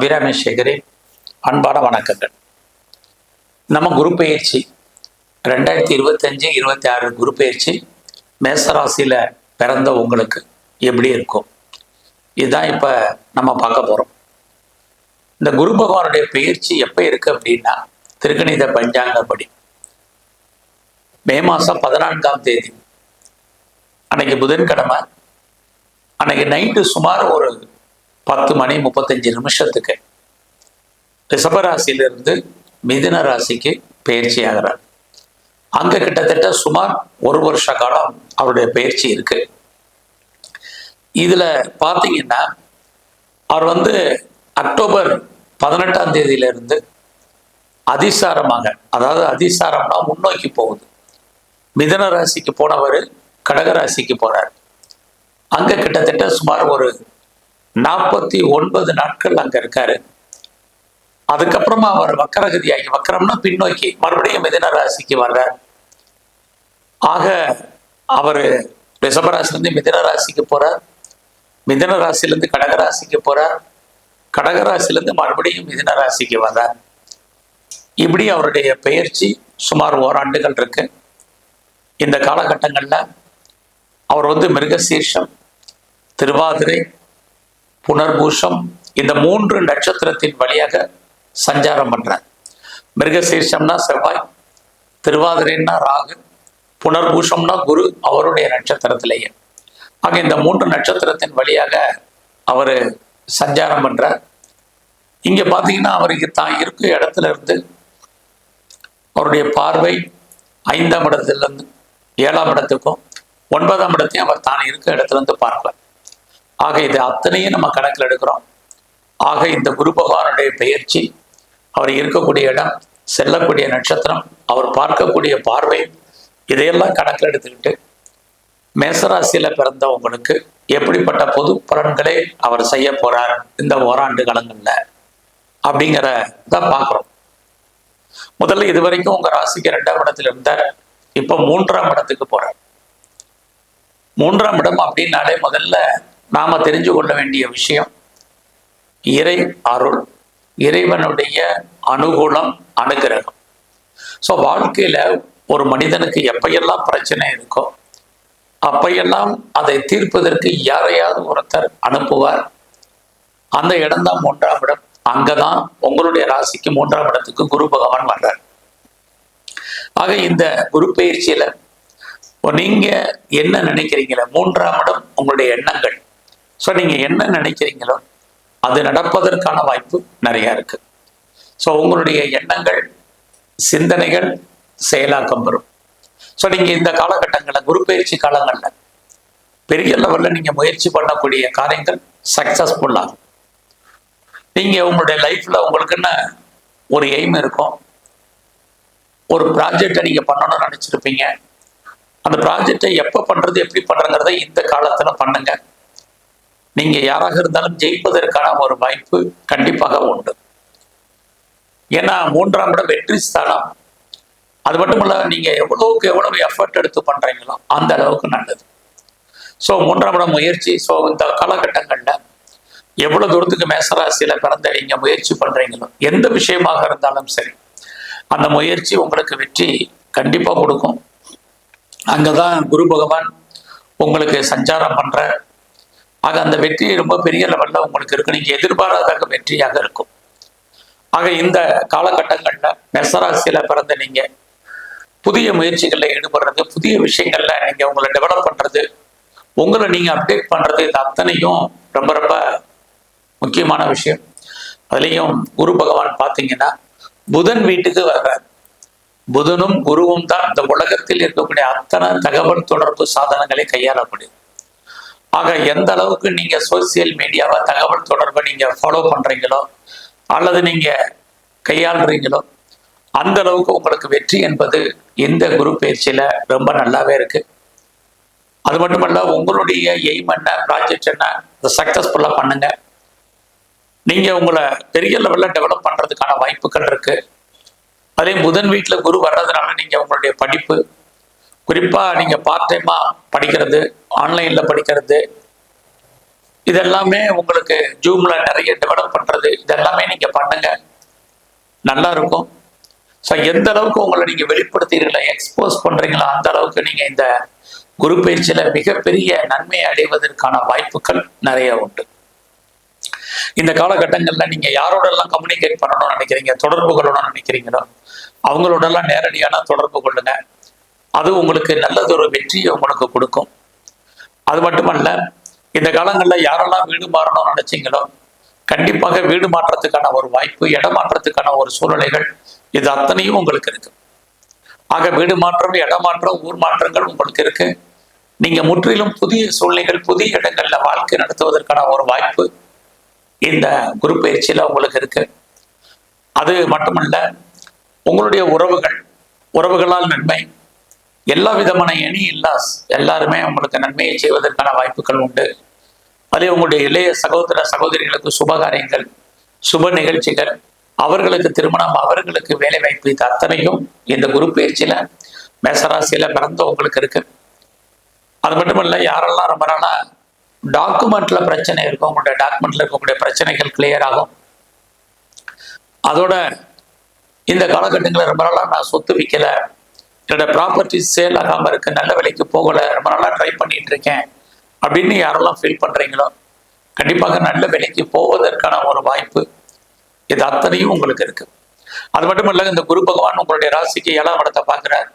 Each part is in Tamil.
அபிராமி சேகரி அன்பான வணக்கங்கள். நம்ம குரு பயிற்சி ரெண்டாயிரத்தி இருபத்தஞ்சு இருபத்தி ஆறு குரு பயிற்சி மேசராசியில் பிறந்த உங்களுக்கு எப்படி இருக்கும்? இதுதான் இப்போ நம்ம பார்க்க போகிறோம் இந்த குரு பகவானுடைய பயிற்சி எப்போ இருக்கு அப்படின்னா திருக்கணித பஞ்சாங்கப்படி. மே மாதம் பதினான்காம் தேதி. அன்னைக்கு புதன்கிழமை அன்னைக்கு நைட்டு சுமார் ஒரு பத்து மணி முப்பத்தஞ்சு நிமிஷத்துக்கு. ரிஷபராசியிலிருந்து மிதுன ராசிக்கு பயிற்சி ஆகிறார். அங்க கிட்டத்தட்ட சுமார் ஒரு வருஷ காலம் அவருடைய பயிற்சி இருக்கு. இதுல பார்த்தீங்கன்னா அவர் வந்து அக்டோபர் பதினெட்டாம் தேதியிலிருந்து அதிசாரமாக அதாவது அதிசாரம்னா முன்னோக்கி போகுது. மிதன ராசிக்கு போனவர் கடக ராசிக்கு போறார். அங்க கிட்டத்தட்ட சுமார் ஒரு நாற்பத்தி ஒன்பது நாட்கள் அங்க இருக்காரு. அதுக்கப்புறமா அவர் வக்கரகதியாகி வக்கரம்னா பின்னோக்கி மறுபடியும் மிதன ராசிக்கு வர்றார். ஆக அவர் ரிஷபராசிலேருந்து மிதன ராசிக்கு போறார். மிதன ராசிலேருந்து கடகராசிக்கு போறார். கடகராசிலேருந்து மறுபடியும் மிதன ராசிக்கு வர்றார். இப்படி அவருடைய பெயர்ச்சி சுமார் ஓராண்டுகள் இருக்கு. இந்த காலகட்டங்களில் அவர் வந்து மிருகசீர்ஷம் திருவாதிரை புனர்பூஷம் இந்த மூன்று நட்சத்திரத்தின் வழியாக சஞ்சாரம் பண்றார். மிருகசீர்ஷம்னா செவ்வாய் திருவாதிரைன்னா ராகு புனர்பூஷம்னா குரு அவருடைய நட்சத்திரத்திலேயே. ஆக இந்த மூன்று நட்சத்திரத்தின் வழியாக அவர் சஞ்சாரம் பண்ணுறார் இங்கே பார்த்தீங்கன்னா அவருக்கு தான் இருக்கும் இடத்துல இருந்து அவருடைய பார்வை ஐந்தாம் இடத்துல இருந்து ஏழாம் இடத்துக்கும் ஒன்பதாம் இடத்தையும் அவர் தான் இருக்க இடத்துல இருந்து ஆக இது அத்தனையும் நம்ம கணக்கில் எடுக்கிறோம். ஆக இந்த குரு பகவானுடைய பெயர்ச்சி அவர் இருக்கக்கூடிய இடம் செல்லக்கூடிய நட்சத்திரம் அவர் பார்க்கக்கூடிய பார்வை இதையெல்லாம் கணக்கில் எடுத்துக்கிட்டு மேசராசியில் பிறந்தவங்களுக்கு எப்படிப்பட்ட பொது பலன்களை அவர் செய்ய போறார் இந்த ஓராண்டு காலங்கள்ல அப்படிங்கிறத பார்க்குறோம். முதல்ல இது வரைக்கும் உங்க ராசிக்கு ரெண்டாம் இடத்துல இருந்தார். இப்ப மூன்றாம் இடத்துக்கு போகிறார் மூன்றாம் இடம் அப்படின்னாலே முதல்ல நாம தெரிஞ்சு கொள்ள வேண்டிய விஷயம் இறை அருள் இறைவனுடைய அனுகூலம் அனுகிரகம். ஸோ வாழ்க்கையில ஒரு மனிதனுக்கு எப்பையெல்லாம் பிரச்சனை இருக்கோ அப்பையெல்லாம் அதை தீர்ப்பதற்கு யாரையாவது ஒருத்தர் அனுப்புவார். அந்த இடம்தான் மூன்றாம் இடம். அங்கதான் உங்களுடைய ராசிக்கு மூன்றாம் இடத்துக்கு குரு பகவான் வர்றார். ஆக இந்த குரு பயிற்சியில நீங்க என்ன நினைக்கிறீங்களா மூன்றாம் இடம் உங்களுடைய எண்ணங்கள். ஸோ நீங்கள் என்ன நினைக்கிறீங்களோ அது நடப்பதற்கான வாய்ப்பு நிறைய இருக்கு. ஸோ உங்களுடைய எண்ணங்கள் சிந்தனைகள் செயலாக்கம் வரும் ஸோ நீங்கள் இந்த காலகட்டங்களில் குரு பயிற்சி காலங்களில் பெரிய லெவலில் நீங்கள் முயற்சி பண்ணக்கூடிய காரியங்கள் சக்ஸஸ்ஃபுல்லாகும் நீங்கள் உங்களுடைய லைஃப்பில் உங்களுக்குன்னு ஒரு எய்ம் இருக்கும்? ஒரு ப்ராஜெக்டை நீங்கள் பண்ணணும்னு நினச்சிருப்பீங்க. அந்த ப்ராஜெக்டை எப்போ பண்ணுறது எப்படி பண்ணுறங்கிறத இந்த காலத்தில் பண்ணுங்கள் நீங்க யாராக இருந்தாலும் ஜெயிப்பதற்கான ஒரு வாய்ப்பு கண்டிப்பாக உண்டு. ஏன்னா மூன்றாம் இடம் வெற்றி ஸ்தானம் அது மட்டும் இல்ல நீங்க எவ்வளவுக்கு எவ்வளவு எஃபர்ட் எடுத்து பண்றீங்களோ அந்த அளவுக்கு நல்லது. ஸோ மூன்றாம் இடம் முயற்சி. ஸோ இந்த காலகட்டங்கள்ல எவ்வளவு தூரத்துக்கு மேசராசியில பிறந்த நீங்க முயற்சி பண்றீங்களோ எந்த விஷயமாக இருந்தாலும் சரி அந்த முயற்சி உங்களுக்கு வெற்றி கண்டிப்பா கொடுக்கும். அங்கதான் குரு பகவான் உங்களுக்கு சஞ்சாரம் பண்ற ஆக அந்த வெற்றி ரொம்ப பெரிய லெவலில் உங்களுக்கு இருக்கு. நீங்கள் எதிர்பாராத வெற்றியாக இருக்கும். ஆக இந்த காலகட்டங்களில் மெசராசியில் பிறந்த நீங்கள் புதிய முயற்சிகளில் ஈடுபடுறது புதிய விஷயங்களில் நீங்க உங்களை டெவலப் பண்றது உங்களை நீங்கள் அப்டேட் பண்றது இது அத்தனையும் ரொம்ப ரொம்ப முக்கியமான விஷயம். அதுலேயும் குரு பகவான் பார்த்தீங்கன்னா புதன் வீட்டுக்கு வர்றார். புதனும் குருவும் தான் இந்த உலகத்தில் இருக்கக்கூடிய அத்தனை தகவல் தொடர்பு சாதனங்களை கையாளக்கூடியது ஆக எந்த அளவுக்கு நீங்க சோசியல் மீடியாவை தகவல் தொடர்பை நீங்க ஃபாலோ பண்றீங்களோ அல்லது நீங்க கையாளுறீங்களோ அந்த அளவுக்கு உங்களுக்கு வெற்றி என்பது இந்த குரு பயிற்சியில ரொம்ப நல்லாவே இருக்கு. அது மட்டுமல்ல உங்களுடைய எய்ம் என்ன ப்ராஜெக்ட் என்ன அதை சக்சஸ்ஃபுல்லாக பண்ணுங்க. நீங்க உங்களை பெரிய லெவல்ல டெவலப் பண்றதுக்கான வாய்ப்புகள் இருக்கு. அதே புதன் வீட்டில் குரு வர்றதுனால நீங்க உங்களுடைய படிப்பு குறிப்பாக நீங்கள் பார்ட் டைமாக படிக்கிறது ஆன்லைனில் படிக்கிறது இதெல்லாமே உங்களுக்கு ஜூமில் நிறைய டெவலப் பண்ணுறது இதெல்லாமே நீங்கள் பண்ணுங்க. நல்லா இருக்கும். ஸோ எந்த அளவுக்கு உங்களை நீங்கள் வெளிப்படுத்துகிறீங்களா எக்ஸ்போஸ் பண்ணுறீங்களா அந்த அளவுக்கு நீங்கள் இந்த குரு பயிற்சியில் மிகப்பெரிய நன்மை அடைவதற்கான வாய்ப்புகள் நிறைய உண்டு. இந்த காலகட்டங்களில் நீங்கள் யாரோடெல்லாம் கம்யூனிகேட் பண்ணணும்னு நினைக்கிறீங்க தொடர்பு கொள்ளணும்னு நினைக்கிறீங்களோ அவங்களோடெல்லாம் நேரடியான தொடர்பு கொள்ளுங்க. அது உங்களுக்கு நல்லதொரு வெற்றியை உங்களுக்கு கொடுக்கும். அது மட்டுமல்ல இந்த காலங்களில் யாரெல்லாம் வீடு மாறணும்னு நினைச்சீங்களோ கண்டிப்பாக வீடு மாற்றத்துக்கான ஒரு வாய்ப்பு இடமாற்றத்துக்கான ஒரு சூழ்நிலைகள் இது அத்தனையும் உங்களுக்கு இருக்கு. ஆக வீடு மாற்றம் இடமாற்றம் ஊர் மாற்றங்கள் உங்களுக்கு இருக்கு. நீங்க முற்றிலும் புதிய சூழ்நிலைகள் புதிய இடங்கள்ல வாழ்க்கை நடத்துவதற்கான ஒரு வாய்ப்பு இந்த குரு பயிற்சியில உங்களுக்கு இருக்கு. அது மட்டுமல்ல உங்களுடைய உறவுகள் உறவுகளால் நன்மை எல்லா விதமான எனி இல்லாஸ். எல்லாருமே உங்களுக்கு நன்மையை செய்வதற்கான வாய்ப்புகள் உண்டு. அதே உங்களுடைய இளைய சகோதர சகோதரிகளுக்கு சுபகாரியங்கள் சுப நிகழ்ச்சிகள் அவர்களுக்கு திருமணம் அவர்களுக்கு வேலை வாய்ப்பு இது அத்தனையும் இந்த குரு பயிற்சியில மேசராசியில பிறந்தவங்களுக்கு இருக்கு. அது மட்டும் இல்லை யாரெல்லாம் ரொம்ப நாளா டாக்குமெண்ட்ல பிரச்சனை இருக்கும் உங்களுடைய டாக்குமெண்ட்ல இருக்கக்கூடிய பிரச்சனைகள் கிளியர் ஆகும். அதோட இந்த காலகட்டங்களில் ரொம்ப நாளாக நான் சொத்து விற்கலை என்னோட ப்ராப்பர்ட்டி சேல் ஆகாமல் இருக்கு நல்ல விலைக்கு போகல ரொம்ப நாளாக ட்ரை பண்ணிட்டு இருக்கேன். அப்படின்னு யாரெல்லாம் ஃபீல் பண்றீங்களோ கண்டிப்பாக நல்ல விலைக்கு போவதற்கான ஒரு வாய்ப்பு இது அத்தனையும் உங்களுக்கு இருக்கு. அது மட்டும் இல்லை இந்த குரு பகவான் உங்களுடைய ராசிக்கு ஏழாம் இடத்தை பார்க்குறார்.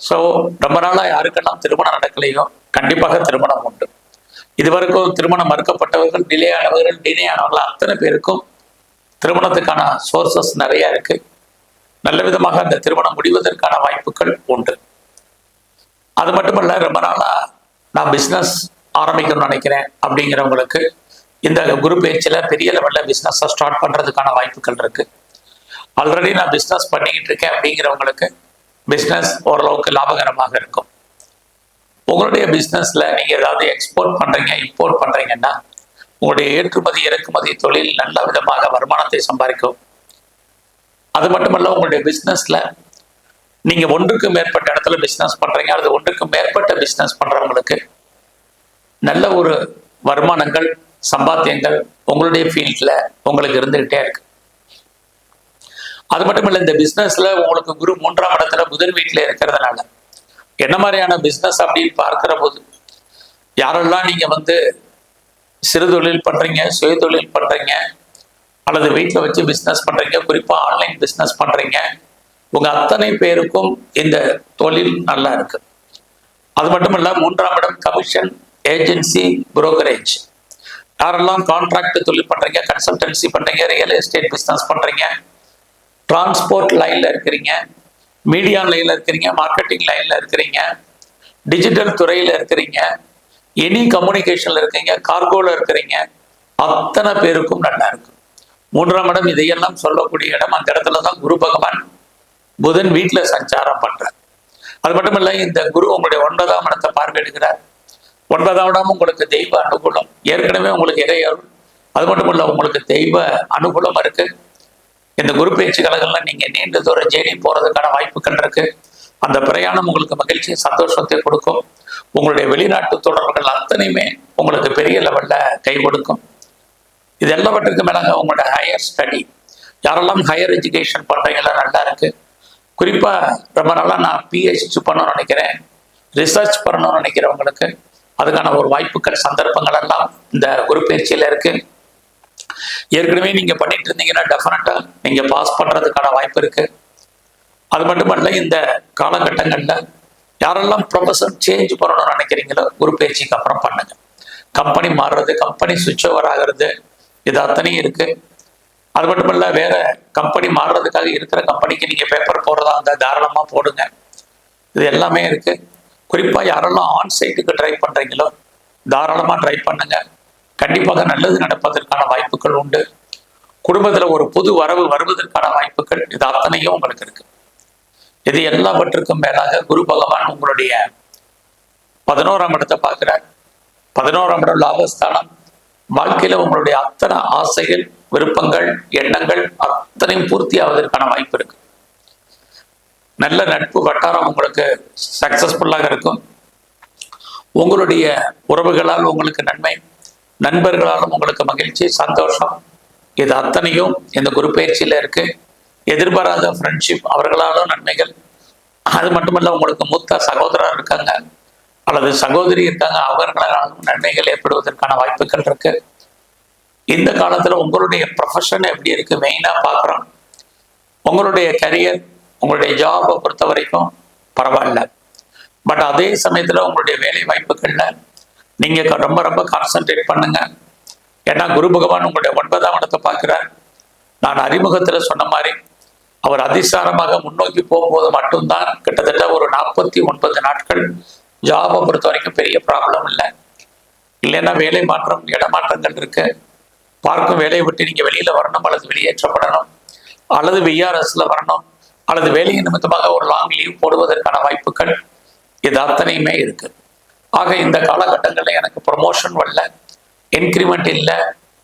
ஸோ ரொம்ப நாளாக யாருக்கெல்லாம் திருமணம் நடக்கலையோ கண்டிப்பாக திருமணம் உண்டு. இதுவரைக்கும் திருமணம் மறுக்கப்பட்டவர்கள் டிலே ஆனவர்கள் டிலே ஆனவர்கள் அத்தனை பேருக்கும் திருமணத்துக்கான சோர்சஸ் நிறைய இருக்கு. நல்ல விதமாக அந்த திருமணம் முடிவதற்கான வாய்ப்புகள் உண்டு. அது மட்டுமல்ல ரொம்ப நாளா நான் பிஸ்னஸ் ஆரம்பிக்கணும்னு நினைக்கிறேன் அப்படிங்கிறவங்களுக்கு இந்த குரு பேச்சில் பெரிய லெவலில் பிஸ்னஸை ஸ்டார்ட் பண்ணுறதுக்கான வாய்ப்புகள் இருக்கு. ஆல்ரெடி நான் பிஸ்னஸ் பண்ணிக்கிட்டு இருக்கேன் அப்படிங்கிறவங்களுக்கு பிஸ்னஸ் ஓரளவுக்கு லாபகரமாக இருக்கும். உங்களுடைய பிஸ்னஸில் நீங்கள் ஏதாவது எக்ஸ்போர்ட் பண்ணுறீங்க இம்போர்ட் பண்ணுறீங்கன்னா உங்களுடைய ஏற்றுமதி இறக்குமதி தொழில் நல்ல விதமாக வருமானத்தை சம்பாதிக்கும். அது மட்டுமல்ல உங்களுடைய பிஸ்னஸ்ல நீங்க ஒன்றுக்கு மேற்பட்ட இடத்துல பிஸ்னஸ் பண்றீங்க. அல்லது ஒன்றுக்கு மேற்பட்ட பிஸ்னஸ் பண்றவங்களுக்கு நல்ல ஒரு வருமானங்கள் சம்பாத்தியங்கள் உங்களுடைய ஃபீல்ட்ல உங்களுக்கு இருந்துகிட்டே இருக்கு. அது மட்டும் இல்லை இந்த பிஸ்னஸ்ல உங்களுக்கு குரு மூன்றாம் இடத்துல புதன் வீட்டில் இருக்கிறதுனால என்ன மாதிரியான பிஸ்னஸ் அப்படின்னு பார்க்கிற போது யாரெல்லாம் நீங்க வந்து சிறு தொழில் பண்றீங்க சுய தொழில் பண்றீங்க அல்லது வீட்டில் வச்சு பிஸ்னஸ் பண்ணுறீங்க குறிப்பாக ஆன்லைன் பிஸ்னஸ் பண்ணுறீங்க உங்கள் அத்தனை பேருக்கும் இந்த தொழில் நல்லா இருக்கு. அது மட்டும் இல்லை மூன்றாம் இடம் கமிஷன் ஏஜென்சி புரோக்கரேஜ் யாரெல்லாம் கான்ட்ராக்ட் தொழில் பண்ணுறீங்க கன்சல்டன்சி பண்ணுறீங்க ரியல் எஸ்டேட் பிஸ்னஸ் பண்ணுறீங்க டிரான்ஸ்போர்ட் லைனில் இருக்கிறீங்க மீடியா லைனில் இருக்கிறீங்க மார்க்கெட்டிங் லைனில் இருக்கிறீங்க டிஜிட்டல் துறையில் இருக்கிறீங்க எனி கம்யூனிகேஷனில் இருக்கீங்க கார்கோவில் இருக்கிறீங்க அத்தனை பேருக்கும் நல்லா இருக்கும் மூன்றாம் இடம் இதையெல்லாம் சொல்லக்கூடிய இடம் அந்த இடத்துல தான் குரு பகவான் புதன் வீட்டுல சஞ்சாரம் பண்றார். அது மட்டும் இல்ல இந்த குரு உங்களுடைய ஒன்பதாம் இடத்தை பார்வையிடுகிறார். ஒன்பதாம் இடம் உங்களுக்கு தெய்வ அனுகூலம். ஏற்கனவே உங்களுக்கு இறையருள் அது மட்டும் இல்ல உங்களுக்கு தெய்வ அனுகூலம் இருக்கு. இந்த குரு பயிற்சி கழகம்ல நீங்க நீண்ட தூரம் ஜேர்னி போறதுக்கான வாய்ப்புகள் இருக்கு. அந்த பிரயாணம் உங்களுக்கு மகிழ்ச்சி சந்தோஷத்தை கொடுக்கும். உங்களுடைய வெளிநாட்டு தொடர்புகள் அத்தனையுமே உங்களுக்கு பெரிய லெவல்ல கை கொடுக்கும். இது எல்லாவற்றுக்கும் மேலாக உங்களோட ஹையர் ஸ்டடி யாரெல்லாம் ஹையர் எஜுகேஷன் பண்ணுறீங்களா நல்லா இருக்கு. குறிப்பாக ரொம்ப நாளாக நான் பிஹெச்டி பண்ணணும்னு நினைக்கிறேன். ரிசர்ச் பண்ணணும்னு நினைக்கிறவங்களுக்கு அதுக்கான ஒரு வாய்ப்புகள் சந்தர்ப்பங்கள் எல்லாம் இந்த குரு பயிற்சியில இருக்கு. ஏற்கனவே நீங்க பண்ணிட்டு இருந்தீங்கன்னா டெஃபினட்டா நீங்க பாஸ் பண்றதுக்கான வாய்ப்பு இருக்கு. அது மட்டுமல்ல இந்த காலகட்டங்களில் யாரெல்லாம் ப்ரொஃபஷன் சேஞ்ச் பண்ணணும்னு நினைக்கிறீங்களோ குரு பயிற்சிக்கு அப்புறம் பண்ணுங்க. கம்பெனி மாறுறது கம்பெனி சுவிட்ச் ஓவர் ஆகிறது இது அத்தனையும் இருக்கு. அது மட்டும் இல்லை வேற கம்பெனி மாறுறதுக்காக இருக்கிற கம்பெனிக்கு நீங்க பேப்பர் போடுறதா இருந்தால் தாராளமா போடுங்க. இது எல்லாமே இருக்கு. குறிப்பா யாரெல்லாம் ஆன் சைட்டுக்கு ட்ரை பண்றீங்களோ தாராளமா ட்ரை பண்ணுங்க. கண்டிப்பாக நல்லது நடப்பதற்கான வாய்ப்புகள் உண்டு. குடும்பத்தில் ஒரு புது வரவு வருவதற்கான வாய்ப்புகள் இது அத்தனையும் உங்களுக்கு இருக்கு. இது எல்லாவற்றுக்கும் மேலாக குரு பகவான் உங்களுடைய பதினோராம் இடத்தை பார்க்கிறார். பதினோராம் இடம் லாபஸ்தானம். வாழ்க்கையில உங்களுடைய அத்தனை ஆசைகள் விருப்பங்கள் எண்ணங்கள் அத்தனையும் பூர்த்தி ஆவதற்கான வாய்ப்பு இருக்கு. நல்ல நட்பு வட்டாரம் உங்களுக்கு சக்சஸ்ஃபுல்லாக இருக்கும். உங்களுடைய உறவுகளால் உங்களுக்கு நன்மை நண்பர்களாலும் உங்களுக்கு மகிழ்ச்சி சந்தோஷம் இது அத்தனையும் இந்த குரு பயிற்சியில் இருக்கு. எதிர்பாராத ஃப்ரெண்ட்ஷிப் அவர்களாலும் நன்மைகள். அது மட்டுமல்ல உங்களுக்கு மூத்த சகோதரர் இருக்காங்க. அல்லது சகோதரி இருக்காங்க அவர்களாலும் நன்மைகள் ஏற்படுவதற்கான வாய்ப்புகள் இருக்கு. இந்த காலத்துல உங்களுடைய ப்ரொஃபஷன் எப்படி இருக்கு? மெயினா பாக்குறோம் உங்களுடைய கரியர் உங்களுடைய ஜாபை பொறுத்த வரைக்கும் பரவாயில்ல. பட் அதே சமயத்துல உங்களுடைய வேலை வாய்ப்புகள்ல நீங்க ரொம்ப ரொம்ப கான்சென்ட்ரேட் பண்ணுங்க. ஏன்னா குரு பகவான் உங்களுடைய ஒன்பதாம் இடத்தை பார்க்கிறார். நான் அறிமுகத்துல சொன்ன மாதிரி அவர் அதிசாரமாக முன்னோக்கி போகும்போது மட்டும்தான் கிட்டத்தட்ட ஒரு நாற்பத்தி ஒன்பது நாட்கள் ஜாபை பொறுத்த வரைக்கும் பெரிய ப்ராப்ளம் இல்லை. இல்லைன்னா வேலை மாற்றம் இடமாற்றங்கள் இருக்கு. பார்க்கும் வேலையை விட்டு நீங்கள் வெளியில் வரணும் அல்லது வெளியேற்றப்படணும். அல்லது விஆர்எஸில் வரணும். அல்லது வேலை நிமித்தமாக ஒரு லாங் லீவ் போடுவதற்கான வாய்ப்புகள் இது அத்தனையுமே இருக்கு. ஆக இந்த காலகட்டங்களில் எனக்கு ப்ரொமோஷன் வரல. இன்க்ரிமெண்ட் இல்லை.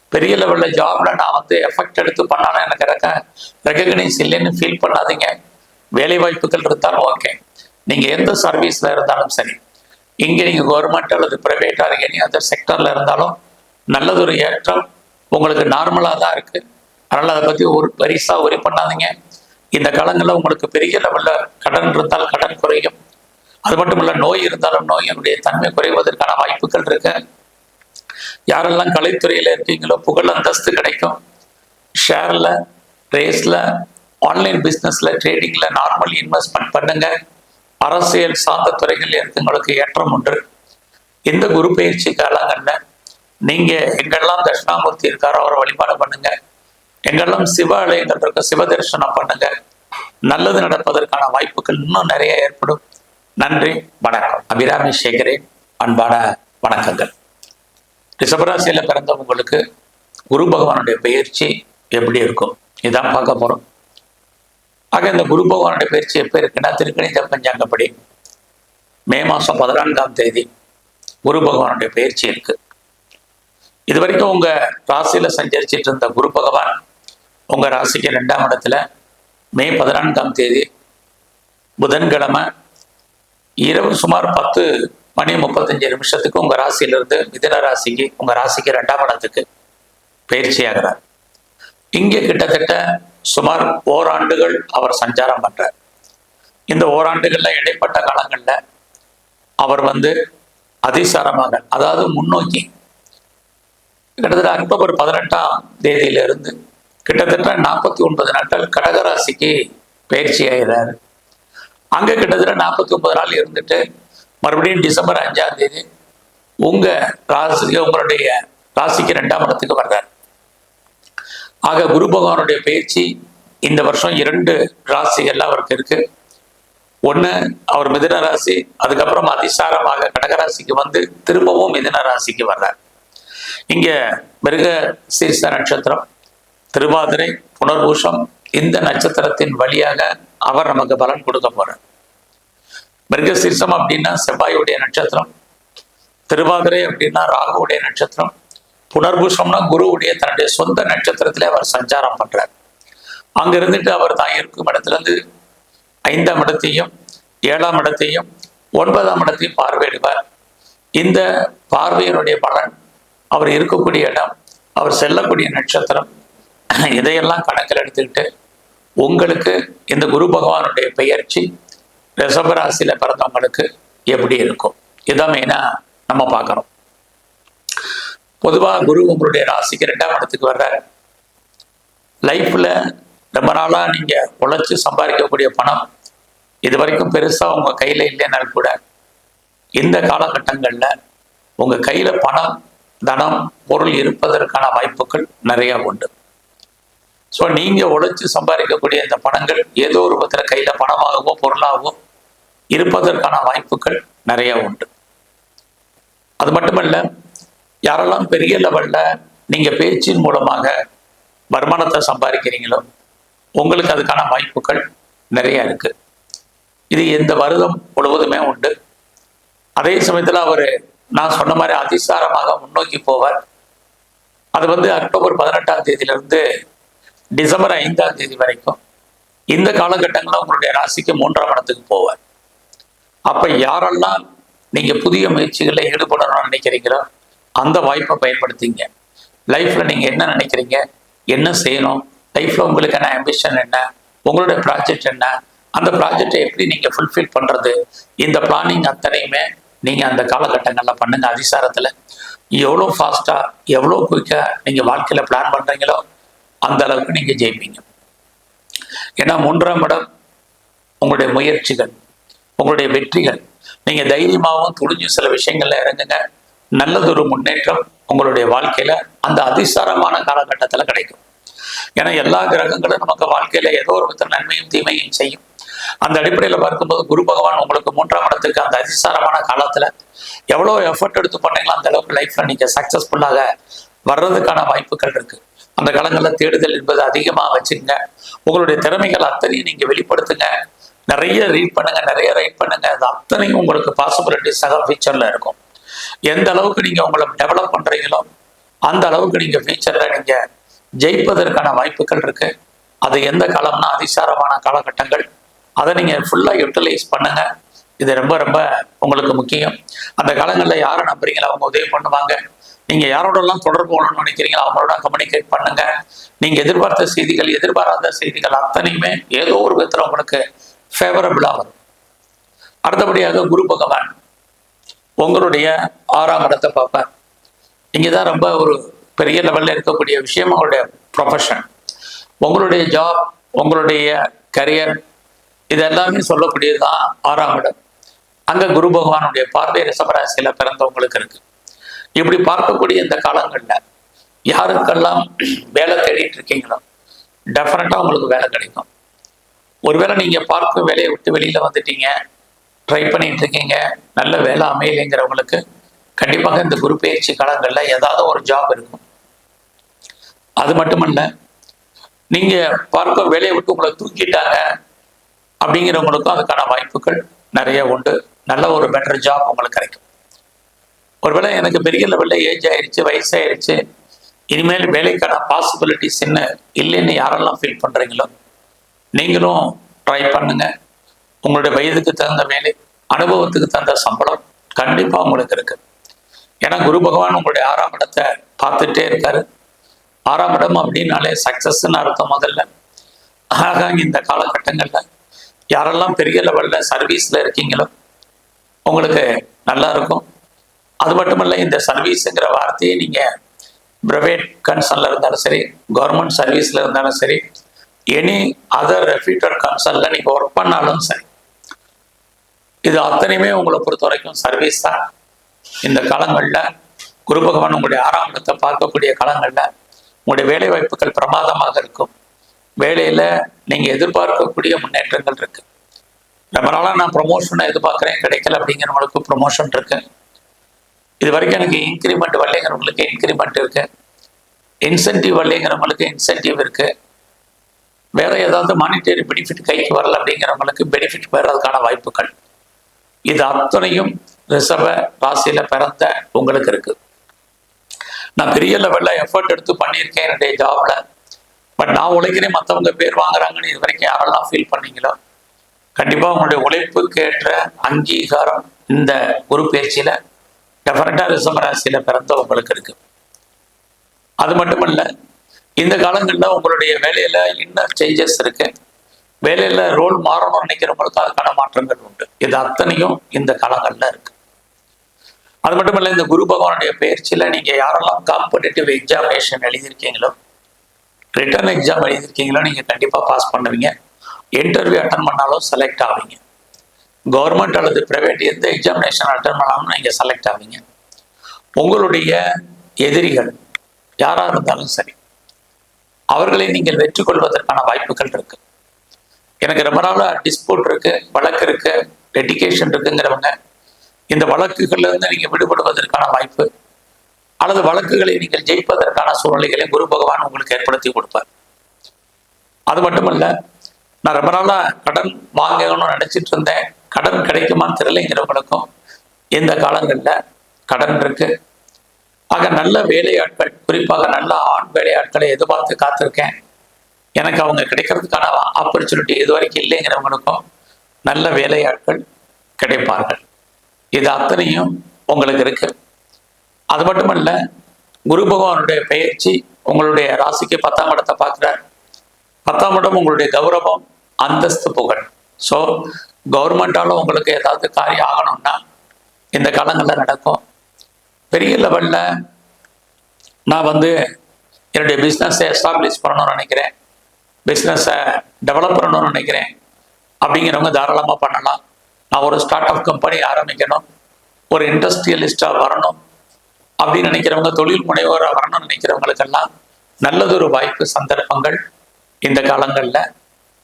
பெரிய லெவலில் ஜாபில் நான் வந்து எஃபெக்ட் எடுத்து பண்ணாலும் எனக்கு ரெக்க ரெக்கக்னைஸ் இல்லைன்னு ஃபீல் பண்ணாதீங்க. வேலை வாய்ப்புகள் இருந்தாலும் ஓகே நீங்க எந்த சர்வீஸ்ல இருந்தாலும் சரி. இங்க நீங்க கவர்மெண்ட் அல்லது பிரைவேட் அல்லது எனி அதர் செக்டர்ல இருந்தாலும் நல்லதொரு ஏற்றம் உங்களுக்கு நார்மலாக தான் இருக்கு. அதனால அதை பத்தி ஒரு பெரிசா ஒரி பண்ணாதீங்க. இந்த காலங்களில் உங்களுக்கு பெரிய லெவலில் கடன் இருந்தால் கடன் குறையும். அது மட்டும் இல்லை நோய் இருந்தாலும் நோயினுடைய தன்மை குறைவதற்கான வாய்ப்புகள் இருக்கு. யாரெல்லாம் கலைத்துறையில் இருக்கீங்களோ புகழ் அந்தஸ்து கிடைக்கும். ஷேர்ல ரேஸ்ல ஆன்லைன் பிஸ்னஸ்ல ட்ரேடிங்ல நார்மல் இன்வெஸ்ட்மெண்ட் பண்ணுங்க. அரசியல் சார்ந்த துறைகளில் இருக்கவங்களுக்கு ஏற்றம் உண்டு. இந்த குரு பயிற்சி காலங்கள்ல நீங்க எங்கெல்லாம் தட்சிணாமூர்த்தி இருக்காரோ அவரை வழிபாடு பண்ணுங்க. எங்கெல்லாம் சிவ ஆலயங்கள் இருக்க சிவ தரிசனம் பண்ணுங்க. நல்லது நடப்பதற்கான வாய்ப்புகள் இன்னும் நிறைய ஏற்படும். நன்றி வணக்கம். அபிராமி சேகரே அன்பான வணக்கங்கள். ரிஷபராசியில பிறந்தவங்களுக்கு குரு பகவானுடைய பயிற்சி எப்படி இருக்கும்? இதான் பார்க்க போறோம். ஆக இந்த குரு பகவானுடைய பயிற்சி எப்போ இருக்குன்னா திருக்கணித பஞ்சாங்கப்படி. மே மாதம் பதினான்காம் தேதி குரு பகவானுடைய பயிற்சி இருக்கு. இது வரைக்கும் உங்க ராசியில சஞ்சரிச்சிட்டு இருந்த குரு பகவான் உங்க ராசிக்கு ரெண்டாம் இடத்துல மே பதினான்காம் தேதி புதன்கிழமை இரவு சுமார் பத்து மணி முப்பத்தஞ்சு நிமிஷத்துக்கு உங்க ராசியிலிருந்து மிதன ராசிக்கு உங்க ராசிக்கு ரெண்டாம் இடத்துக்கு பயிற்சியாகிறார். இங்கே கிட்டத்தட்ட சுமார் ஓராண்டுகள் அவர் சஞ்சாரம் பண்றார். இந்த ஓராண்டுகளில் இடைப்பட்ட காலங்களில் அவர் வந்து அதிசாரமாக அதாவது முன்னோக்கி கிட்டத்தட்ட அக்டோபர் பதினெட்டாம் தேதியிலிருந்து கிட்டத்தட்ட நாற்பத்தி ஒன்பது நாட்கள் கடகராசிக்கு பயிற்சி ஆகிறார் அங்கே கிட்டத்தட்ட நாற்பத்தி ஒன்பது நாள் இருந்துட்டு மறுபடியும் டிசம்பர் அஞ்சாம் தேதி உங்கள் ராசி உங்களுடைய ராசிக்கு ரெண்டாம் இடத்துக்கு வர்றார். ஆக குரு பகவானுடைய பயிற்சி இந்த வருஷம் இரண்டு ராசிகள் அவருக்கு இருக்கு. ஒன்று அவர் மிதன ராசி அதுக்கப்புறம் அதிசாரமாக கடகராசிக்கு வந்து திரும்பவும் மிதன ராசிக்கு வர்றார். இங்கே மிருக சீர்ச நட்சத்திரம் திருவாதிரை புனர்பூஷம் இந்த நட்சத்திரத்தின் வழியாக அவர் நமக்கு பலன் கொடுக்க போறார். மிருகசீர்ஷம் அப்படின்னா செவ்வாயுடைய நட்சத்திரம் திருவாதிரை அப்படின்னா ராகுவுடைய நட்சத்திரம் புனர்பூஷம்னா குருவுடைய தன்னுடைய சொந்த நட்சத்திரத்திலே அவர் சஞ்சாரம் பண்றார். அங்க இருந்துட்டு அவர் தான் இருக்கும் இடத்துல இருந்து ஐந்தாம் இடத்தையும் ஏழாம் இடத்தையும் ஒன்பதாம் இடத்தையும் பார்வையிடுவார். இந்த பார்வையினுடைய பலன் அவர் இருக்கக்கூடிய இடம் அவர் செல்லக்கூடிய நட்சத்திரம் இதையெல்லாம் கணக்கில் எடுத்துக்கிட்டு உங்களுக்கு இந்த குரு பகவானுடைய பெயர்ச்சி ரிசபராசியில் பிறந்தவங்களுக்கு எப்படி இருக்கும்? இதான் மெயினாக நம்ம பார்க்குறோம் பொதுவாக குரு உங்களுடைய ராசிக்கு ரெண்டாம் இடத்துக்கு வர்றாரு. லைஃப்ல ரொம்ப நாளா நீங்க உழைச்சு சம்பாதிக்கக்கூடிய பணம் இது வரைக்கும் பெருசா உங்க கையில இல்லைனாலும் கூட இந்த காலகட்டங்கள்ல உங்க கையில பணம் தனம் பொருள் இருப்பதற்கான வாய்ப்புகள் நிறைய உண்டு. ஸோ நீங்க உழைச்சு சம்பாதிக்கக்கூடிய இந்த பணங்கள் ஏதோ ஒரு விதத்துல கையில பணமாகவோ பொருளாகவோ இருப்பதற்கான வாய்ப்புகள் நிறைய உண்டு. அது மட்டுமல்ல யாரெல்லாம் பெரிய லெவலில் நீங்கள் பேச்சின் மூலமாக வருமானத்தை சம்பாதிக்கிறீங்களோ உங்களுக்கு அதுக்கான வாய்ப்புகள் நிறைய இருக்குது இது இந்த வருடம் முழுவதுமே உண்டு. அதே சமயத்தில் அவர் நான் சொன்ன மாதிரி அதிசாரமாக முன்னோக்கி போவார். அது வந்து அக்டோபர் பதினெட்டாம் தேதியிலிருந்து டிசம்பர் ஐந்தாம் தேதி வரைக்கும். இந்த காலகட்டங்களில் உங்களுடைய ராசிக்கு மூன்றாம் இடத்துக்கு போவார். அப்போ யாரெல்லாம் நீங்கள் புதிய முயற்சிகளில் ஈடுபடணும்னு நினைக்கிறீங்களோ அந்த வாய்ப்பை பயன்படுத்திங்க. லைஃப்ல நீங்க என்ன நினைக்கிறீங்க? என்ன செய்யணும்? லைஃப்ல உங்களுக்கான ஆம்பிஷன் என்ன? உங்களுடைய ப்ராஜெக்ட் என்ன? அந்த ப்ராஜெக்டை எப்படி நீங்க ஃபுல்ஃபில் பண்றது? இந்த பிளானிங் அத்தனையுமே நீங்க அந்த காலகட்டங்களில் பண்ணுங்க. அதிசாரத்துல. எவ்வளோ ஃபாஸ்ட்டாக எவ்வளோ குயிக்காக நீங்கள் வாழ்க்கையில் பிளான் பண்ணுறீங்களோ அந்த அளவுக்கு நீங்கள் ஜெயிப்பீங்க. ஏன்னா மூன்றாம் இடம் உங்களுடைய முயற்சிகள் உங்களுடைய வெற்றிகள். நீங்கள் தைரியமாகவும் துணிஞ்சு சில விஷயங்களில் இறங்குங்க. நல்லதொரு முன்னேற்றம் உங்களுடைய வாழ்க்கையில அந்த அதிசாரமான காலகட்டத்தில் கிடைக்கும். ஏன்னா எல்லா கிரகங்களும் நமக்கு வாழ்க்கையில ஏதோ ஒரு விதத்தில் நன்மையும் தீமையும் செய்யும். அந்த அடிப்படையில் பார்க்கும்போது குரு பகவான் உங்களுக்கு மூன்றாம் இடத்துக்கு அந்த அதிசாரமான காலத்துல எவ்வளோ எஃபர்ட் எடுத்து பண்ணீங்களோ அந்த அளவுக்கு லைஃப்ல நீங்க சக்சஸ்ஃபுல்லாக வர்றதுக்கான வாய்ப்புகள் இருக்கு. அந்த காலங்களில் தேடுதல் என்பது அதிகமாக வச்சுங்க உங்களுடைய திறமைகள் அத்தனையும் நீங்கள் வெளிப்படுத்துங்க. நிறைய ரீட் பண்ணுங்க நிறைய ரைட் பண்ணுங்க. அது அத்தனையும் உங்களுக்கு பாசிபிலிட்டிஸாக ஃபியூச்சர்ல இருக்கும். எந்த அளவுக்கு நீங்க உங்களை டெவலப் பண்றீங்களோ அந்த அளவுக்கு நீங்க ஃபியூச்சர்ல நீங்க ஜெயிப்பதற்கான வாய்ப்புகள் இருக்கு. அது எந்த காலம்னா அதிசாரமான காலகட்டங்கள். அதை நீங்க ஃபுல்லா யூட்டிலைஸ் பண்ணுங்க. இது ரொம்ப ரொம்ப உங்களுக்கு முக்கியம். அந்த காலங்களில் யாரை நம்புறீங்களோ அவங்க உதவி பண்ணுவாங்க. நீங்க யாரோடலாம் தொடர்பு கொள்ளணும்னு நினைக்கிறீங்களோ அவங்களோட கம்யூனிகேட் பண்ணுங்க. நீங்க எதிர்பார்த்த செய்திகள் எதிர்பாராத செய்திகள் அத்தனையுமே ஏதோ ஒரு விதத்தில் உங்களுக்கு ஃபேவரபிளாக வரும். அடுத்தபடியாக குரு பகவான். உங்களுடைய ஆறாம் இடத்தை பார்ப்பேன். இங்கே தான் ரொம்ப ஒரு பெரிய லெவலில் இருக்கக்கூடிய விஷயம் உங்களுடைய ப்ரொஃபஷன் உங்களுடைய ஜாப் உங்களுடைய கரியர் இது எல்லாமே சொல்லக்கூடியது தான் ஆறாம் இடம். அங்கே குரு பகவானுடைய பார்வை ரிஷபராசியில் பிறந்தவங்களுக்கு இருக்கு. இப்படி பார்க்கக்கூடிய இந்த காலங்களில் யாருக்கெல்லாம் வேலை தேடிட்டு இருக்கீங்களோ டெஃபினட்டாக உங்களுக்கு வேலை கிடைக்கும். ஒருவேளை நீங்கள் பார்க்கும் வேலையை விட்டு வெளியில் வந்துட்டீங்க ட்ரை பண்ணிட்டு இருக்கீங்க நல்ல வேலை அமையலைங்கிறவங்களுக்கு கண்டிப்பாக இந்த குரு பயிற்சி காலங்களில் ஏதாவது ஒரு ஜாப் இருக்கும். அது மட்டுமல்ல நீங்க பார்க்க வேலையை விட்டு உங்களை தூக்கிட்டாங்க அப்படிங்கிறவங்களுக்கும் அதுக்கான வாய்ப்புகள் நிறைய உண்டு. நல்ல ஒரு பெட்டர் ஜாப் உங்களுக்கு கிடைக்கும். ஒருவேளை எனக்கு பெரிய லெவலில் ஏஜ் ஆயிடுச்சு வயசாயிருச்சு இனிமேல் வேலைக்கான பாசிபிலிட்டிஸ் என்ன இல்லைன்னு யாரெல்லாம் ஃபீல் பண்ணுறீங்களோ நீங்களும் ட்ரை பண்ணுங்கள் உங்களுடைய வயதுக்கு தகுந்த வேலை அனுபவத்துக்கு தகுந்த சம்பளம் கண்டிப்பா உங்களுக்கு இருக்கு. ஏன்னா குரு பகவான் உங்களுடைய ஆறாம் இடத்தை பார்த்துட்டே இருக்காரு. ஆறாம் இடம் அப்படின்னாலே சக்சஸ்ன்னு அர்த்தம் முதல்ல. ஆக இந்த காலகட்டங்களில் யாரெல்லாம் பெரிய லெவலில் சர்வீஸில் இருக்கீங்களோ உங்களுக்கு நல்லா இருக்கும். அது மட்டுமல்ல இந்த சர்வீஸுங்கிற வார்த்தையை நீங்கள் பிரைவேட் கன்சர்னில் இருந்தாலும் சரி கவர்மெண்ட் சர்வீஸில் இருந்தாலும் சரி எனி அதர் ரெஃப்யூட்டட் கன்சர்னில் நீங்கள் ஒர்க் பண்ணாலும் சரி இது அத்தனையுமே உங்களை பொறுத்த வரைக்கும் சர்வீஸ் தான். இந்த காலங்களில் குரு பகவான் உங்களுடைய ஆறாம் இடத்தை பார்க்கக்கூடிய காலங்களில் உங்களுடைய வேலை வாய்ப்புகள் பிரமாதமாக இருக்கும். வேலையில் நீங்கள் எதிர்பார்க்கக்கூடிய முன்னேற்றங்கள் இருக்கு. ரொம்ப நாளாக நான் ப்ரொமோஷனை எதிர்பார்க்குறேன் கிடைக்கல அப்படிங்கிறவங்களுக்கு ப்ரொமோஷன் இருக்கு. இது வரைக்கும் எனக்கு இன்க்ரிமெண்ட் வரலைங்கிறவங்களுக்கு இன்க்ரிமெண்ட் இருக்கு. இன்சென்டிவ் வரலைங்கிறவங்களுக்கு இன்சென்டிவ் இருக்கு. வேற ஏதாவது மானிட்டரி பெனிஃபிட் கைக்கு வரல அப்படிங்கிறவங்களுக்கு பெனிஃபிட் பெறதுக்கான வாய்ப்புகள். இது அத்தனையும் ரிசர்வ ராசியில பிறந்த உங்களுக்கு இருக்கு. நான் பெரிய லெவல்ல எஃபர்ட் எடுத்து பண்ணியிருக்கேன் என்னுடைய ஜாப்ல பட் நான் உழைக்கிறேன் மற்றவங்க பேர் வாங்குறாங்கன்னு இது வரைக்கும் யாரெல்லாம் ஃபீல் பண்ணீங்களோ கண்டிப்பா உங்களுடைய உழைப்புக்கு ஏற்ற அங்கீகாரம் இந்த குரு பயிற்சியில டெஃபனட்டா ரிசர்வ பிறந்த பிறந்தவங்களுக்கு இருக்கு. அது மட்டுமல்ல இந்த காலங்களில் உங்களுடைய வேலையில இன்னும் சேஞ்சஸ் இருக்கு. வேலையில ரோல் மாறணும்னு நினைக்கிறவங்களுக்கு அதுக்கான மாற்றங்கள் உண்டு. இது அத்தனையும் இந்த காலங்களில் இருக்கு. அது மட்டும் இல்லை இந்த குரு பகவானுடைய பயிற்சியில நீங்க யாரெல்லாம் காம்படிட்டிவ் எக்ஸாமினேஷன் எழுதியிருக்கீங்களோ ரிட்டர்ன் எக்ஸாம் எழுதியிருக்கீங்களோ நீங்க கண்டிப்பா பாஸ் பண்ணுவீங்க. இன்டர்வியூ அட்டன் பண்ணாலும் செலக்ட் ஆவீங்க. கவர்மெண்ட் அல்லது பிரைவேட் எந்த எக்ஸாமினேஷன் அட்டன் பண்ணாலும் நீங்க செலக்ட் ஆவீங்க. உங்களுடைய எதிரிகள் யாராக இருந்தாலும் சரி அவர்களை நீங்கள் வெற்றி கொள்வதற்கான வாய்ப்புகள் இருக்குது எனக்கு ரொம்ப நாளாக டிஸ்பியூட் இருக்கு வழக்கு இருக்கு டெடிக்கேஷன் இருக்குங்கிறவங்க இந்த வழக்குகள்ல இருந்து நீங்க விடுபடுவதற்கான வாய்ப்பு அல்லது வழக்குகளை நீங்கள் ஜெயிப்பதற்கான சூழ்நிலைகளை குரு பகவான் உங்களுக்கு ஏற்படுத்தி கொடுப்பார். அது மட்டுமல்ல நான் ரொம்ப நாளா கடன் வாங்கணும்னு நினைச்சிட்டு இருந்தேன் கடன் கிடைக்குமான்னு தெரியலைங்கிறவங்களுக்கும் இந்த காலங்களில் கடன் இருக்கு. ஆக நல்ல வேலையாட்கள் குறிப்பாக நல்ல ஆண் வேலையாட்களை எதிர்பார்த்து காத்திருக்கேன். எனக்கு அவங்க கிடைக்கிறதுக்கான ஆப்பர்ச்சுனிட்டி இது வரைக்கும் இல்லைங்கிறவங்களுக்கும் நல்ல வேலையாட்கள் கிடைப்பார்கள். இது அத்தனையும் உங்களுக்கு இருக்கு. அது மட்டுமல்ல குரு பகவானுடைய பயிற்சி உங்களுடைய ராசிக்கு பத்தாம் இடத்தை பார்க்குறார். பத்தாம் இடம் உங்களுடைய கௌரவம் அந்தஸ்து புகழ். ஸோ கவர்மெண்டாலும் உங்களுக்கு ஏதாவது காரியம் ஆகணும்னா இந்த காலங்களில் நடக்கும். பெரிய லெவலில் நான் வந்து என்னுடைய பிஸ்னஸை எஸ்டாப்ளிஷ் பண்ணணும்னு நினைக்கிறேன். பிஸ்னஸை டெவலப் பண்ணணும்னு நினைக்கிறேன். அப்படிங்கிறவங்க தாராளமாக பண்ணலாம். நான் ஒரு ஸ்டார்ட் அப் கம்பெனி ஆரம்பிக்கணும். ஒரு இண்டஸ்ட்ரியலிஸ்டாக வரணும். அப்படின்னு நினைக்கிறவங்க தொழில் முனைவோராக வரணும்னு நினைக்கிறவங்களுக்கெல்லாம் நல்லதொரு வாய்ப்பு சந்தர்ப்பங்கள் இந்த காலங்களில்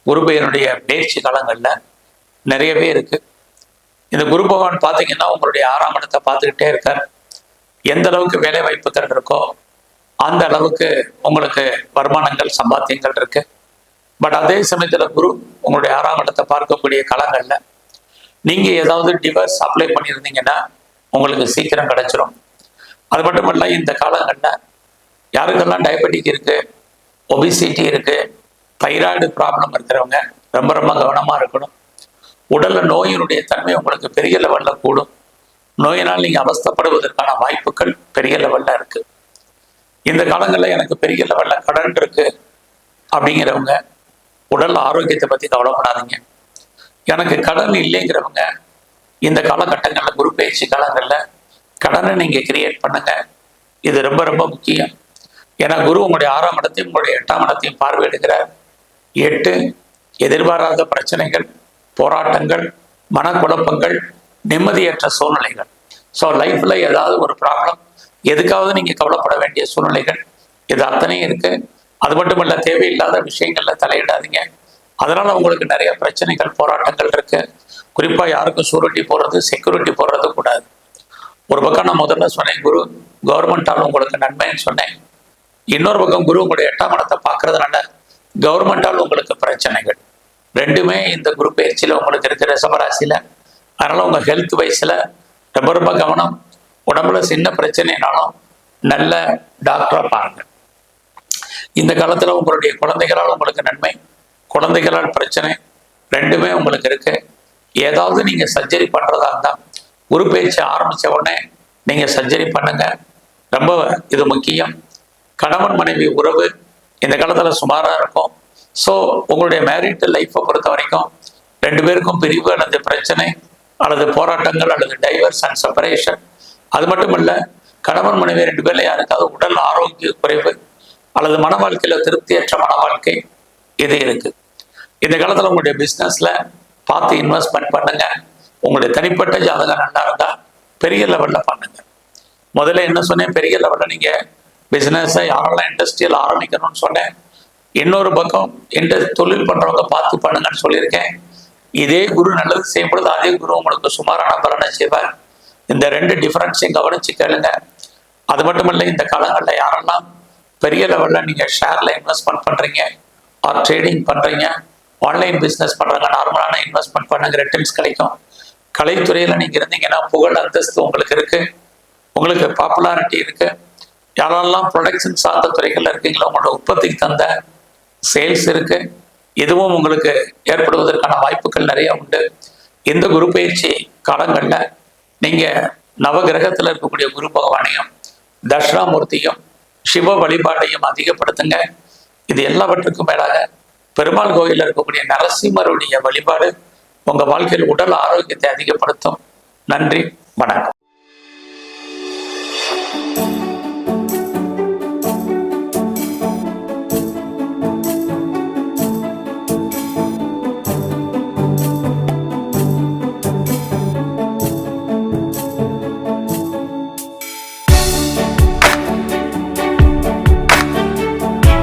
குருபையனுடைய பேச்சு காலங்களில் நிறையவே இருக்குது இந்த குரு பகவான் பார்த்தீங்கன்னா உங்களுடைய ஆறாம் இடத்தை பார்த்துக்கிட்டே இருக்கார். எந்த அளவுக்கு வேலை வாய்ப்புகள் இருக்கோ அந்த அளவுக்கு உங்களுக்கு வருமானங்கள் சம்பாத்தியங்கள் இருக்குது பட் அதே சமயத்தில் குரு உங்களுடைய ஆறாம் இடத்தை பார்க்கக்கூடிய காலங்களில் நீங்கள் ஏதாவது டிவர்ஸ் அப்ளை பண்ணியிருந்தீங்கன்னா உங்களுக்கு சீக்கிரம் கிடைச்சிரும். அது மட்டும் இல்லை இந்த காலங்களில் யாருக்கெல்லாம் டயபெட்டிக் இருக்கு ஒபிசிட்டி இருக்கு தைராய்டு ப்ராப்ளம் இருக்கிறவங்க ரொம்ப ரொம்ப கவனமாக இருக்கணும். உடல்ல நோயினுடைய தன்மை உங்களுக்கு பெரிய லெவலில் கூடும். நோயினால் நீங்கள் அவஸ்தப்படுவதற்கான வாய்ப்புகள் பெரிய லெவலில் இருக்கு. இந்த காலங்களில் எனக்கு பெரிய லெவலில் கடன் இருக்கு அப்படிங்கிறவங்க உடல் ஆரோக்கியத்தை பற்றி கவலைப்படாதீங்க. எனக்கு கடன் இல்லைங்கிறவங்க இந்த காலகட்டங்களில் குரு பயிற்சி காலங்களில் கடனை நீங்கள் கிரியேட் பண்ணுங்க. இது ரொம்ப ரொம்ப முக்கியம். ஏன்னா குரு உங்களுடைய ஆறாம் இடத்தையும் உங்களுடைய எட்டாம் இடத்தையும் பார்வையிடுகிறார். எட்டு எதிர்பாராத பிரச்சனைகள் போராட்டங்கள் மனக்குழப்பங்கள் நிம்மதியற்ற சூழ்நிலைகள். ஸோ லைஃப்பில் ஏதாவது ஒரு ப்ராப்ளம் எதுக்காவது நீங்கள் கவலைப்பட வேண்டிய சூழ்நிலைகள் இது அத்தனையும் இருக்குது அது மட்டும் இல்ல தேவையில்லாத விஷயங்கள்ல தலையிடாதீங்க. அதனால உங்களுக்கு நிறைய பிரச்சனைகள் போராட்டங்கள் இருக்கு. குறிப்பா யாருக்கும் சூரட்டி போடுறது செக்யூரிட்டி போடுறது கூடாது. ஒரு பக்கம் நான் முதல்ல சொன்னேன் குரு கவர்மெண்டால் உங்களுக்கு நன்மைன்னு சொன்னேன். இன்னொரு பக்கம் குரு உங்களுடைய எட்டாம் இடத்தை பார்க்கறதுனால கவர்மெண்டால் உங்களுக்கு பிரச்சனைகள். ரெண்டுமே இந்த குரு பயிற்சியில் உங்களுக்கு இருக்கிற ரிஷபராசியில். அதனால உங்கள் ஹெல்த் வைஸில் ரொம்ப ரொம்ப கவனம். உடம்புல சின்ன பிரச்சனைனாலும் நல்ல டாக்டரை பாருங்கள் இந்த காலத்தில் உங்களுடைய குழந்தைகளால் உங்களுக்கு நன்மை குழந்தைகளால் பிரச்சனை ரெண்டுமே உங்களுக்கு இருக்கு. ஏதாவது நீங்கள் சர்ஜரி பண்ணுறதா இருந்தால் குரு பேச்சு ஆரம்பித்த உடனே நீங்கள் சர்ஜரி பண்ணுங்க. ரொம்ப இது முக்கியம். கணவன் மனைவி உறவு இந்த காலத்தில் சுமாராக இருக்கும். ஸோ உங்களுடைய மேரிட் லைஃப்பை பொறுத்த வரைக்கும் ரெண்டு பேருக்கும் பிரிவு அல்லது பிரச்சனை அல்லது போராட்டங்கள் அல்லது டைவர்ஸ் அண்ட் செப்பரேஷன் அது மட்டும் இல்லை கணவன் மனைவி ரெண்டு பேரில் யாருக்காவது உடல் ஆரோக்கிய குறைவு அல்லது மன வாழ்க்கையில் திருப்தியற்ற மன வாழ்க்கை இது இருக்கு? இந்த காலத்தில் உங்களுடைய பிஸ்னஸில் பார்த்து இன்வெஸ்ட்மெண்ட் பண்ணுங்க. உங்களுடைய தனிப்பட்ட ஜாதகம் நல்லா இருந்தால் பெரிய லெவலில் பண்ணுங்க. முதல்ல என்ன சொன்னேன்? பெரிய லெவலில் நீங்கள் பிஸ்னஸை யாரெல்லாம் இண்டஸ்ட்ரியல் ஆரம்பிக்கணும்னு சொன்னேன். இன்னொரு பக்கம் எந்த தொழில் பண்ணுறவங்க பார்த்து பண்ணுங்கன்னு சொல்லியிருக்கேன். இதே குரு நல்லது செய்யும் பொழுது அதே குரு உங்களுக்கு சுமாரான பலனை செய்வார். இந்த ரெண்டு டிஃபரன்ஸையும் கவனிச்சு கேளுங்க. அது மட்டும் இல்லை இந்த காலங்களில் யாரெல்லாம் பெரிய லெவலில் நீங்கள் ஷேரில் இன்வெஸ்ட்மெண்ட் பண்ணுறீங்க ஆர் ட்ரேடிங் பண்ணுறீங்க ஆன்லைன் பிஸ்னஸ் பண்ணுறாங்க நார்மலான இன்வெஸ்ட்மெண்ட் பண்ணுங்க ரிட்டர்ன்ஸ் கிடைக்கும். கலைத்துறையில் நீங்கள் இருந்தீங்கன்னா புகழ் அந்தஸ்து உங்களுக்கு இருக்குது உங்களுக்கு பாப்புலாரிட்டி இருக்குது யாரெல்லாம் ப்ரொடக்ஷன் சார்ந்த துறைகளில் இருக்கீங்களோ உங்களோட உற்பத்திக்கு தந்த சேல்ஸ் இருக்குது இதுவும் உங்களுக்கு ஏற்படுவதற்கான வாய்ப்புகள் நிறைய உண்டு. இந்த குரு பயிற்சி காலங்களில் நீங்கள் நவகிரகத்தில் இருக்கக்கூடிய குரு பகவானையும் தட்சிணாமூர்த்தியும் சிவ வழிபாட்டையும் அதிகப்படுத்துங்க. இது எல்லாவற்றுக்கும் மேலாக பெருமாள் கோயிலில் இருக்கக்கூடிய நரசிம்மருடைய வழிபாடு உங்கள் வாழ்க்கையில் உடல் ஆரோக்கியத்தை அதிகப்படுத்தும். நன்றி வணக்கம்.